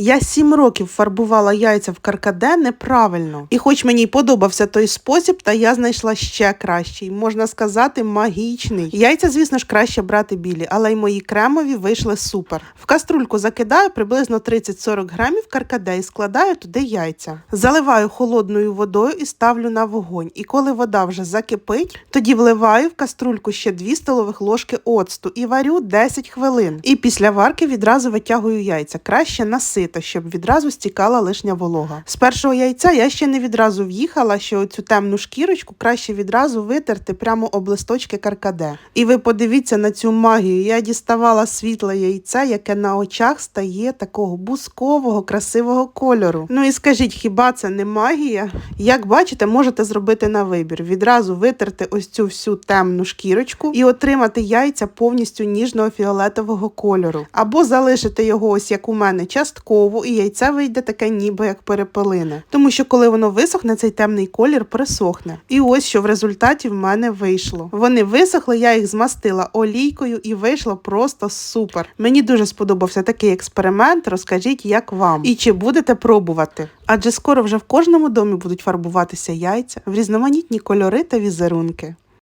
Я сім років фарбувала яйця в каркаде неправильно. І хоч мені й подобався той спосіб, та я знайшла ще кращий, можна сказати, магічний. Яйця, звісно ж, краще брати білі, але й мої кремові вийшли супер. В каструльку закидаю приблизно 30-40 грамів каркаде і складаю туди яйця. Заливаю холодною водою і ставлю на вогонь. І коли вода вже закипить, тоді вливаю в каструльку ще 2 столових ложки оцту і варю 10 хвилин. І після варки відразу витягую яйця. Краще насито, щоб відразу стікала лишня волога. З першого яйця я ще не відразу в'їхала, що цю темну шкірочку краще відразу витерти прямо об листочки каркаде. І ви подивіться на цю магію. Я діставала світле яйце, яке на очах стає такого бускового, красивого кольору. Ну і скажіть, хіба це не магія? Як бачите, можете зробити на вибір. Відразу витерти ось цю всю темну шкірочку і отримати яйця повністю ніжного фіолетового кольору. Або залишити його ось як у мене частково, і яйце вийде таке ніби як перепелине. Тому що коли воно висохне, цей темний колір присохне. І ось що в результаті в мене вийшло. Вони висохли, я їх змастила олійкою і вийшло просто супер. Мені дуже сподобався такий експеримент. Розкажіть, як вам і чи будете пробувати. Адже скоро вже в кожному домі будуть фарбуватися яйця в різноманітні кольори та візерунки.